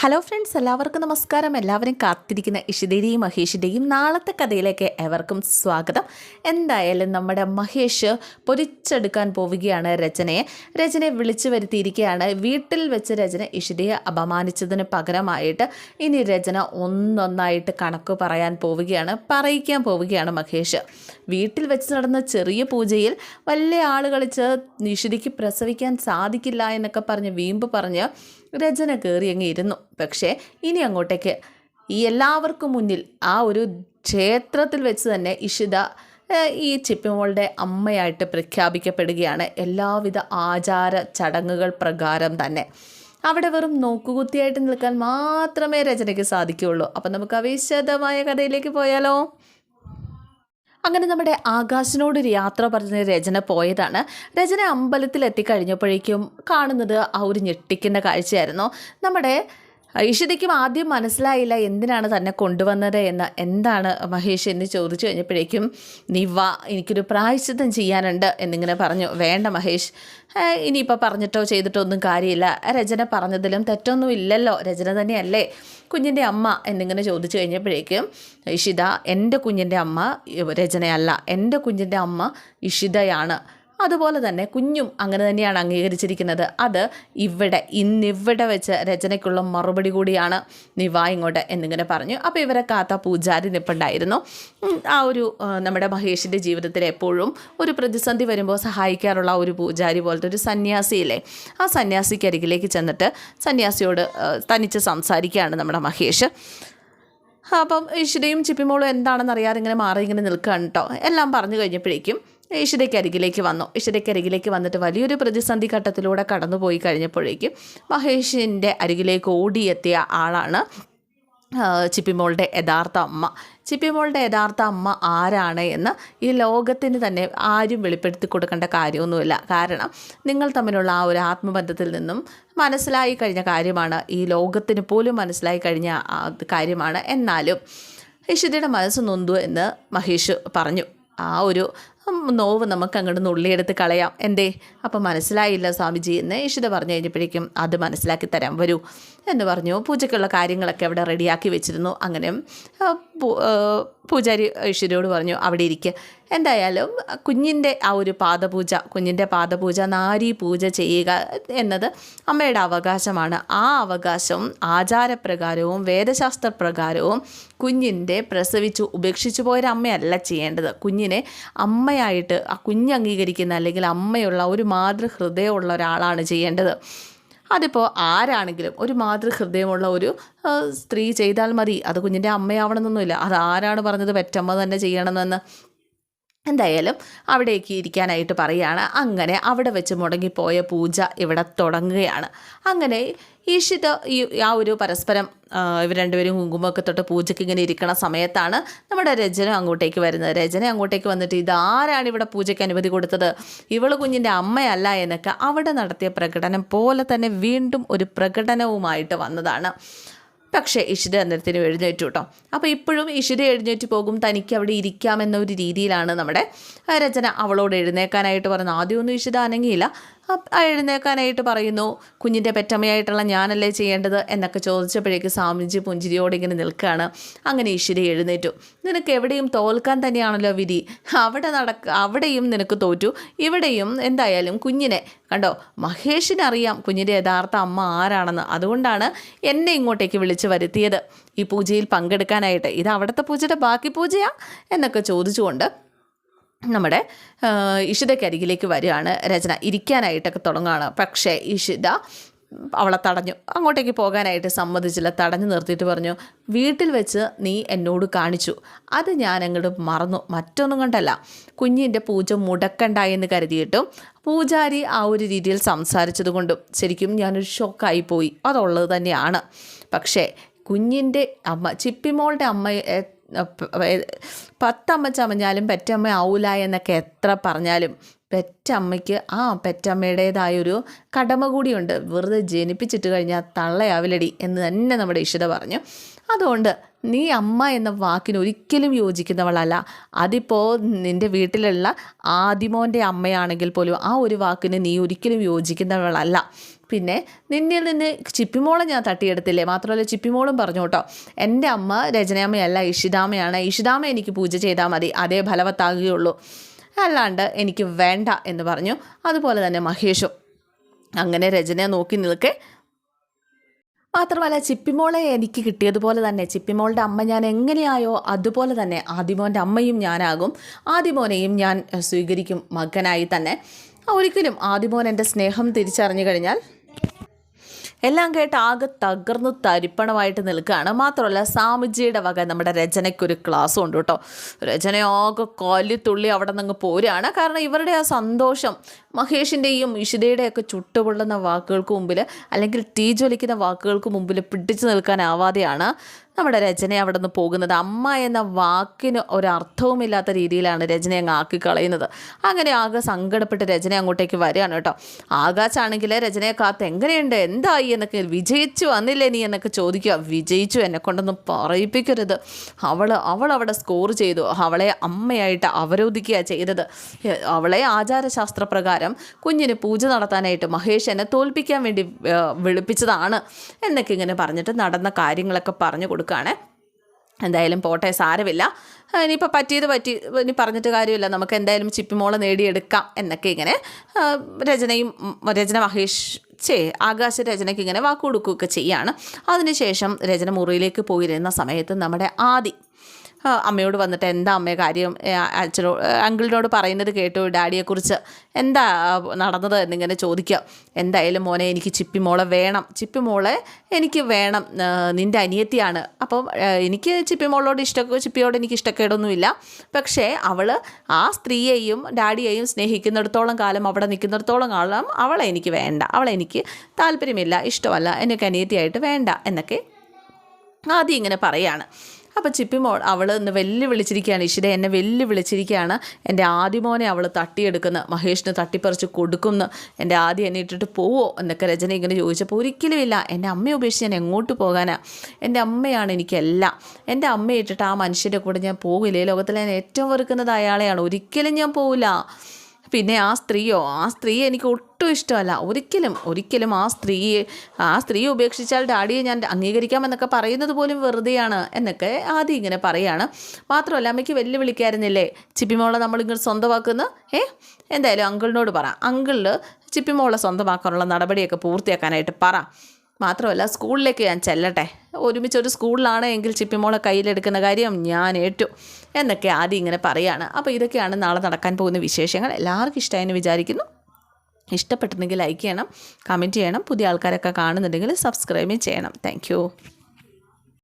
Hello friends എല്ലാവർക്കും നമസ്കാരം. എല്ലാവരും കാത്തിരിക്കുന്ന ഇഷിതയുടെയും മഹേഷിന്റെയും നാളത്തെ കഥയിലേക്ക് എവർക്കും സ്വാഗതം. എന്തായാലും നമ്മുടെ മഹേഷ് പൊരിച്ചെടുക്കാൻ പോവുകയാണ് രചനയെ. രചനയെ വിളിച്ചു വരുത്തിയിരിക്കുകയാണ്. വീട്ടിൽ വെച്ച് രചന ഇഷിതയെ അപമാനിച്ചതിന് പകരമായിട്ട് ഇനി രചന ഒന്നൊന്നായിട്ട് കണക്ക് പറയാൻ പോവുകയാണ് പറയിക്കാൻ പോവുകയാണ് മഹേഷ്. വീട്ടിൽ വെച്ച് നടന്ന ചെറിയ പൂജയിൽ വലിയ ആൾ കളിച്ച് നിഷിതയ്ക്ക് പ്രസവിക്കാൻ സാധിക്കില്ല എന്നൊക്കെ പറഞ്ഞ് വീമ്പ് പറഞ്ഞ് രചന കയറി അങ്ങ് ഇരുന്നു പക്ഷേ ഇനി അങ്ങോട്ടേക്ക്. ഈ എല്ലാവർക്കും മുന്നിൽ ആ ഒരു ക്ഷേത്രത്തിൽ വെച്ച് തന്നെ ഇഷിത ഈ ചിപ്പിമോളുടെ അമ്മയായിട്ട് പ്രഖ്യാപിക്കപ്പെടുകയാണ്. എല്ലാവിധ ആചാര ചടങ്ങുകൾ പ്രകാരം തന്നെ. അവിടെ വെറും നോക്കുകുത്തിയായിട്ട് നിൽക്കാൻ മാത്രമേ രചനയ്ക്ക് സാധിക്കുകയുള്ളൂ. അപ്പം നമുക്ക് ആ വിശദമായ കഥയിലേക്ക് പോയാലോ? അങ്ങനെ നമ്മുടെ ആകാശിനോട് ഒരു യാത്ര പറഞ്ഞ് രചന പോയതാണ്. രചന അമ്പലത്തിൽ എത്തിക്കഴിഞ്ഞപ്പോഴേക്കും കാണുന്നത് ആ ഒരു ഞെട്ടിക്കുന്ന കാഴ്ചയായിരുന്നു. നമ്മുടെ ഇഷിതയ്ക്കും ആദ്യം മനസ്സിലായില്ല എന്തിനാണ് തന്നെ കൊണ്ടുവന്നത് എന്ന് എന്താണ് മഹേഷ് എന്ന് ചോദിച്ചു കഴിഞ്ഞപ്പോഴേക്കും നീ വാ എനിക്കൊരു പ്രായശ്ചിത്തം ചെയ്യാനുണ്ട് എന്നിങ്ങനെ പറഞ്ഞു. വേണ്ട മഹേഷ് ഇനിയിപ്പോൾ പറഞ്ഞിട്ടോ ചെയ്തിട്ടോ ഒന്നും കാര്യമില്ല. രചന പറഞ്ഞതിലും തെറ്റൊന്നും ഇല്ലല്ലോ. രചന തന്നെയല്ലേ കുഞ്ഞിന്റെ അമ്മ എന്നിങ്ങനെ ചോദിച്ചു കഴിഞ്ഞപ്പോഴേക്കും ഇഷിത എന്റെ കുഞ്ഞിന്റെ അമ്മ രചനയല്ല. എന്റെ കുഞ്ഞിന്റെ അമ്മ ഇഷിതയാണ്. അതുപോലെ തന്നെ കുഞ്ഞും അങ്ങനെ തന്നെയാണ് അംഗീകരിച്ചിരിക്കുന്നത്. അത് ഇവിടെ ഇന്നിവിടെ വെച്ച് രചനയ്ക്കുള്ള മറുപടി കൂടിയാണ് നിവാ ഇങ്ങോട്ട് എന്നിങ്ങനെ പറഞ്ഞു. അപ്പോൾ ഇവരെ കാത്ത പൂജാരി നിപ്പുണ്ടായിരുന്നു. ആ ഒരു നമ്മുടെ മഹേഷിന്റെ ജീവിതത്തിൽ എപ്പോഴും ഒരു പ്രതിസന്ധി വരുമ്പോൾ സഹായിക്കാറുള്ള ഒരു പൂജാരി പോലത്തെ ഒരു സന്യാസിയില്ലേ ആ സന്യാസിക്ക് അരികിലേക്ക് ചെന്നിട്ട് സന്യാസിയോട് തനിച്ച് സംസാരിക്കുകയാണ് നമ്മുടെ മഹേഷ്. അപ്പം ഈശ്വരയും ചിപ്പിമോളും എന്താണെന്ന് അറിയാതെ ഇങ്ങനെ മാറി ഇങ്ങനെ നിൽക്കുകയാണ് കേട്ടോ. എല്ലാം പറഞ്ഞു കഴിഞ്ഞപ്പോഴേക്കും ഈശ്വരയ്ക്ക് അരികിലേക്ക് വന്നു. ഈശ്വരയ്ക്ക് അരികിലേക്ക് വന്നിട്ട് വലിയൊരു പ്രതിസന്ധി ഘട്ടത്തിലൂടെ കടന്നുപോയി കഴിഞ്ഞപ്പോഴേക്കും മഹേഷിന്റെ അരികിലേക്ക് ഓടിയെത്തിയ ആളാണ് ചിപ്പിമോളുടെ യഥാർത്ഥ അമ്മ. ചിപ്പിമോളുടെ യഥാർത്ഥ അമ്മ ആരാണ് എന്ന് ഈ ലോകത്തിന് തന്നെ ആരും വെളിപ്പെടുത്തി കൊടുക്കേണ്ട കാര്യമൊന്നുമില്ല. കാരണം നിങ്ങൾ തമ്മിലുള്ള ആ ഒരു ആത്മബന്ധത്തിൽ നിന്നും മനസ്സിലായി കഴിഞ്ഞ കാര്യമാണ് ഈ ലോകത്തിന് പോലും മനസ്സിലായി കഴിഞ്ഞ കാര്യമാണ്. എന്നാലും ഇഷിതയുടെ മനസ്സ് നൊന്തു എന്ന് മഹേഷ് പറഞ്ഞു. ആ ഒരു നോവ് നമുക്ക് അങ്ങോട്ട് നുള്ളിയെടുത്ത് കളയാം. എന്തേ? അപ്പം മനസ്സിലായില്ല സ്വാമിജി. എന്ന് ഇഷിത പറഞ്ഞു കഴിഞ്ഞപ്പോഴേക്കും അത് മനസ്സിലാക്കി തരാം. വരൂ. എന്ന് പറഞ്ഞു. പൂജയ്ക്കുള്ള കാര്യങ്ങളൊക്കെ അവിടെ റെഡിയാക്കി വെച്ചിരുന്നു. അങ്ങനെ പൂജാരി ഐശ്വര്യോട് പറഞ്ഞു അവിടെ ഇരിക്കുക എന്തായാലും കുഞ്ഞിന്റെ ആ ഒരു പാദപൂജ കുഞ്ഞിന്റെ പാദപൂജ നാരി പൂജ ചെയ്യുക എന്നത് അമ്മയുടെ അവകാശമാണ്. ആ അവകാശം ആചാരപ്രകാരവും വേദശാസ്ത്രപ്രകാരവും കുഞ്ഞിന്റെ പ്രസവിച്ചു ഉപേക്ഷിച്ചു പോയൊരമ്മയല്ല ചെയ്യേണ്ടത്. കുഞ്ഞിനെ അമ്മയായിട്ട് ആ കുഞ്ഞ് അംഗീകരിക്കുന്ന അല്ലെങ്കിൽ അമ്മയുള്ള ഒരു മാതൃഹൃദയമുള്ള ഒരാളാണ് ചെയ്യേണ്ടത്. അതിപ്പോൾ ആരാണെങ്കിലും ഒരു മാതൃഹൃദയമുള്ള ഒരു സ്ത്രീ ചെയ്താൽ മതി. അത് കുഞ്ഞിന്റെ അമ്മയാവണമെന്നൊന്നുമില്ല. അത് ആരാണ് പറഞ്ഞത്? പെറ്റമ്മ തന്നെ ചെയ്യണമെന്ന് എന്തായാലും അവിടേക്ക് ഇരിക്കാനായിട്ട് പറയുകയാണ് അങ്ങനെ അവിടെ വെച്ച് മുടങ്ങിപ്പോയ പൂജ ഇവിടെ തുടങ്ങുകയാണ്. അങ്ങനെ ഈശിത ഈ ആ ഒരു പരസ്പരം ഇവർ രണ്ടുപേരും കുങ്കുമൊക്കെ തൊട്ട് പൂജയ്ക്ക് ഇങ്ങനെ ഇരിക്കുന്ന സമയത്താണ് നമ്മുടെ രചന അങ്ങോട്ടേക്ക് വരുന്നത്. രചന അങ്ങോട്ടേക്ക് വന്നിട്ട് ഇതാരാണ് ഇവിടെ പൂജയ്ക്ക് അനുമതി കൊടുത്തത്? ഇവൾ കുഞ്ഞിന്റെ അമ്മയല്ല എന്നൊക്കെ അവിടെ നടത്തിയ പ്രകടനം പോലെ തന്നെ വീണ്ടും ഒരു പ്രകടനവുമായിട്ട് വന്നതാണ്. പക്ഷേ ഇഷിത അന്നേരത്തിന് എഴുന്നേറ്റു കേട്ടോ. അപ്പോൾ ഇപ്പോഴും ഇഷിത എഴുന്നേറ്റ് പോകും തനിക്ക് അവിടെ ഇരിക്കാമെന്ന ഒരു രീതിയിലാണ് നമ്മുടെ രചന അവളോട് എഴുന്നേക്കാനായിട്ട് പറഞ്ഞത് ആദ്യമൊന്നും ഇഷിത അനങ്ങിയില്ല. എഴുന്നേക്കാനായിട്ട് പറയുന്നു കുഞ്ഞിന്റെ പെറ്റമ്മയായിട്ടുള്ള ഞാനല്ലേ ചെയ്യേണ്ടത്? എന്നൊക്കെ ചോദിച്ചപ്പോഴേക്ക് സ്വാമിജി പുഞ്ചിരിയോട് ഇങ്ങനെ നിൽക്കുകയാണ് അങ്ങനെ ഈശ്വരി എഴുന്നേറ്റു. നിനക്ക് എവിടെയും തോൽക്കാൻ തന്നെയാണല്ലോ വിധി. അവിടെ നടക്ക അവിടെയും നിനക്ക് തോറ്റു. ഇവിടെയും എന്തായാലും കുഞ്ഞിനെ. കണ്ടോ മഹേഷിനറിയാം കുഞ്ഞിന്റെ യഥാർത്ഥ അമ്മ ആരാണെന്ന്. അതുകൊണ്ടാണ് എന്നെ ഇങ്ങോട്ടേക്ക് വിളിച്ചു വരുത്തിയത്. ഈ പൂജയിൽ പങ്കെടുക്കാനായിട്ട്. ഇത് അവിടുത്തെ പൂജയുടെ ബാക്കി പൂജയാ? എന്നൊക്കെ ചോദിച്ചുകൊണ്ട് നമ്മുടെ ഇഷിതയ്ക്ക് ഇഷിതയ്ക്കരികിലേക്ക് വരികയാണ് രചന. ഇരിക്കാനായിട്ടൊക്കെ തുടങ്ങുകയാണ്. പക്ഷേ ഇഷിത അവളെ തടഞ്ഞു. അങ്ങോട്ടേക്ക് പോകാനായിട്ട് സമ്മതിച്ചില്ല. തടഞ്ഞു നിർത്തിയിട്ട് പറഞ്ഞു വീട്ടിൽ വെച്ച് നീ എന്നോട് കാണിച്ചു. അത് ഞാൻ അങ്ങോട്ട് മറന്നു. മറ്റൊന്നും കണ്ടല്ല. കുഞ്ഞിന്റെ പൂജ മുടക്കണ്ട എന്ന് കരുതിയിട്ടും പൂജാരി ആ ഒരു രീതിയിൽ സംസാരിച്ചത് കൊണ്ടും ശരിക്കും ഞാനൊരു ഷോക്കായി പോയി. അതുള്ളത് തന്നെയാണ്. പക്ഷേ കുഞ്ഞിന്റെ അമ്മ ചിപ്പിമോളുടെ അമ്മ എ- പ- ഏ- പത്തമ്മ ചമഞ്ഞാലും പെറ്റമ്മ ആവൂല എന്നൊക്കെ എത്ര പറഞ്ഞാലും പെറ്റമ്മയ്ക്ക് ആ പെറ്റമ്മയുടേതായൊരു കടമ കൂടിയുണ്ട്. വെറുതെ ജനിപ്പിച്ചിട്ട് കഴിഞ്ഞാൽ തള്ളയാവിലടി എന്ന് തന്നെ നമ്മുടെ ഇഷിത പറഞ്ഞു. അതുകൊണ്ട് നീ അമ്മ എന്ന വാക്കിന് ഒരിക്കലും യോജിക്കുന്നവളല്ല. അതിപ്പോൾ നിന്റെ വീട്ടിലുള്ള ആദിമോന്റെ അമ്മയാണെങ്കിൽ പോലും ആ ഒരു വാക്കിന് നീ ഒരിക്കലും യോജിക്കുന്നവളല്ല. പിന്നെ നിന്നിൽ നിന്ന് ചിപ്പിമോളെ ഞാൻ തട്ടിയെടുത്തില്ലേ? മാത്രമല്ല ചിപ്പിമോളും പറഞ്ഞു കേട്ടോ എന്റെ അമ്മ രചനാമ്മയല്ല ഇഷിതാമയാണ് ഇഷിതാമ എനിക്ക് പൂജ ചെയ്താൽ മതി. അതേ ഫലവത്താകുകയുള്ളൂ. അല്ലാണ്ട് എനിക്ക് വേണ്ട എന്ന് പറഞ്ഞു. അതുപോലെ തന്നെ മഹേഷും. അങ്ങനെ രചനയെ നോക്കി നിൽക്കെ. മാത്രമല്ല ചിപ്പിമോളെ എനിക്ക് കിട്ടിയതുപോലെ തന്നെ ചിപ്പിമോളുടെ അമ്മ ഞാൻ എങ്ങനെയായോ അതുപോലെ തന്നെ ആദിമോന്റെ അമ്മയും ഞാനാകും. ആദിമോനെയും ഞാൻ സ്വീകരിക്കും മകനായി തന്നെ. ഒരിക്കലും ആദിമോൻ എന്റെ സ്നേഹം തിരിച്ചറിഞ്ഞു കഴിഞ്ഞാൽ എല്ലാം കേട്ട് ആകെ തകർന്നു തരിപ്പണമായിട്ട് നിൽക്കുകയാണ്. മാത്രമല്ല സാമിജിയുടെ വക നമ്മുടെ രചനയ്ക്കൊരു ക്ലാസ്സും ഉണ്ട് കേട്ടോ. രചന ആകെ കൊല്ലിത്തുള്ളി അവിടെ നിന്ന് പോരുകയാണ്. കാരണം ഇവരുടെ ആ സന്തോഷം മഹേഷിന്റെയും ഇഷിതയുടെയൊക്കെ ചുട്ടുപൊള്ളുന്ന വാക്കുകൾക്ക് മുമ്പിൽ അല്ലെങ്കിൽ തീ ജ്വലിക്കുന്ന വാക്കുകൾക്ക് മുമ്പിൽ പിടിച്ചു നിൽക്കാനാവാതെയാണ് നമ്മുടെ രചന അവിടെ നിന്ന് പോകുന്നത്. അമ്മ എന്ന വാക്കിന് ഒരർത്ഥവുമില്ലാത്ത രീതിയിലാണ് രചന അങ്ങ് ആക്കി കളയുന്നത് അങ്ങനെ ആകെ സങ്കടപ്പെട്ട് രചന അങ്ങോട്ടേക്ക് വരികയാണ് കേട്ടോ. ആകാശാണെങ്കിൽ രചനയെ കാത്ത് എങ്ങനെയുണ്ട്? എന്തായി? എന്നൊക്കെ വിജയിച്ചു വന്നില്ലേ നീ? എന്നൊക്കെ ചോദിക്കുക. വിജയിച്ചു. എന്നെ കൊണ്ടൊന്നും പറയിപ്പിക്കരുത്. അവൾ അവൾ അവിടെ സ്കോർ ചെയ്തു. അവളെ അമ്മയായിട്ട് അവരോധിക്കുക ചെയ്തത്. അവളെ ആചാരശാസ്ത്ര പ്രകാരം കുഞ്ഞിന് പൂജ നടത്താനായിട്ട് മഹേഷ് എന്നെ തോൽപ്പിക്കാൻ വേണ്ടി വിളിപ്പിച്ചതാണ് എന്നൊക്കെ ഇങ്ങനെ പറഞ്ഞിട്ട് നടന്ന കാര്യങ്ങളൊക്കെ പറഞ്ഞു കൊടുക്കുകയാണ്. എന്തായാലും പോട്ടെ സാരമില്ല. ഇനിയിപ്പോൾ പറ്റിയത് പറ്റി ഇനി പറഞ്ഞിട്ട് കാര്യമില്ല. നമുക്ക് എന്തായാലും ചിപ്പിമോളെ നേടിയെടുക്കാം എന്നൊക്കെ ഇങ്ങനെ രചനയും രചന മഹേഷ് ചേ ആകാശ രചനയ്ക്ക് ഇങ്ങനെ വാക്ക് കൊടുക്കുകയൊക്കെ ചെയ്യാണ്. അതിനുശേഷം രചന മുറിയിലേക്ക് പോയിരുന്ന സമയത്ത് നമ്മുടെ ആദി അമ്മയോട് വന്നിട്ട് എന്താ അമ്മയെ കാര്യം? അച്ഛനോ അങ്കിളിനോട് പറയുന്നത് കേട്ടു. ഡാഡിയെക്കുറിച്ച് എന്താ നടന്നത് എന്നിങ്ങനെ ചോദിക്കുക എന്തായാലും മോനെ എനിക്ക് ചിപ്പി മോളെ വേണം. ചിപ്പി മോളെ എനിക്ക് വേണം. നിന്റെ അനിയത്തിയാണ്. അപ്പം എനിക്ക് ചിപ്പി മോളോട് ഇഷ്ട ചിപ്പിയോട് എനിക്ക് ഇഷ്ടക്കേടൊന്നുമില്ല. പക്ഷേ അവൾ ആ സ്ത്രീയെയും ഡാഡിയെയും സ്നേഹിക്കുന്നിടത്തോളം കാലം അവിടെ നിൽക്കുന്നിടത്തോളം കാലം അവളെ എനിക്ക് വേണ്ട. അവളെ എനിക്ക് താല്പര്യമില്ല ഇഷ്ടമല്ല എനിക്ക് അനിയത്തിയായിട്ട് വേണ്ട എന്നൊക്കെ ആദ്യം ഇങ്ങനെ പറയാണ്. അപ്പോൾ ചിപ്പിമോൾ അവൾ ഇന്ന് വെല്ലുവിളിച്ചിരിക്കുകയാണ്. ഇഷിത എന്നെ വെല്ലുവിളിച്ചിരിക്കുകയാണ്. എന്റെ ആദ്യമോനെ അവൾ തട്ടിയെടുക്കുന്ന. മഹേഷിന് തട്ടിപ്പറിച്ച് കൊടുക്കുന്നു. എന്റെ ആദ്യം എന്നെ ഇട്ടിട്ട് പോവോ എന്നൊക്കെ രചന ഇങ്ങനെ ചോദിച്ചപ്പോൾ ഒരിക്കലും ഇല്ല. എന്റെ അമ്മയെ ഉപേക്ഷിച്ച് ഞാൻ എങ്ങോട്ട് പോകാനാ? എന്റെ അമ്മയാണ് എനിക്കെല്ലാം. എന്റെ അമ്മയെ ഇട്ടിട്ട് ആ മനുഷ്യന്റെ കൂടെ ഞാൻ പോകില്ല. ഈ ലോകത്തിൽ ഞാൻ ഏറ്റവും വെറുക്കുന്നത് അയാളെയാണ്. ഒരിക്കലും ഞാൻ പോവില്ല. പിന്നെ ആ സ്ത്രീയോ ആ സ്ത്രീ എനിക്ക് ഒട്ടും ഇഷ്ടമല്ല. ഒരിക്കലും ഒരിക്കലും ആ സ്ത്രീയെ ആ സ്ത്രീയെ ഉപേക്ഷിച്ചാൽ ഡാഡിയെ ഞാൻ അംഗീകരിക്കാമെന്നൊക്കെ പറയുന്നത് പോലും വെറുതെയാണ് എന്നൊക്കെ ആദ്യം ഇങ്ങനെ പറയാണ്. മാത്രമല്ല അമ്മയ്ക്ക് വെല്ലുവിളിക്കായിരുന്നില്ലേ? ചിപ്പിമോളെ നമ്മളിങ്ങനെ സ്വന്തമാക്കുന്ന ഏ? എന്തായാലും അങ്കിളിനോട് പറ. അങ്കിളിൽ ചിപ്പിമോളെ സ്വന്തമാക്കാനുള്ള നടപടിയൊക്കെ പൂർത്തിയാക്കാനായിട്ട് പറ. മാത്രമല്ല സ്കൂളിലേക്ക് ഞാൻ ചെല്ലട്ടെ. ഒരുമിച്ച് ഒരു സ്കൂളിലാണ് എങ്കിൽ ചിപ്പിമോളെ കയ്യിലെടുക്കുന്ന കാര്യം ഞാൻ ഏറ്റു. എന്നൊക്കെ ആദ്യം ഇങ്ങനെ പറയാണ്. അപ്പോൾ ഇതൊക്കെയാണ് നാളെ നടക്കാൻ പോകുന്ന വിശേഷങ്ങൾ. എല്ലാവർക്കും ഇഷ്ടമായെന്ന് വിചാരിക്കുന്നു. ഇഷ്ടപ്പെട്ടിട്ടുണ്ടെങ്കിൽ ലൈക്ക് ചെയ്യണം കമന്റ് ചെയ്യണം. പുതിയ ആൾക്കാരൊക്കെ കാണുന്നുണ്ടെങ്കിൽ സബ്സ്ക്രൈബ് ചെയ്യണം. താങ്ക്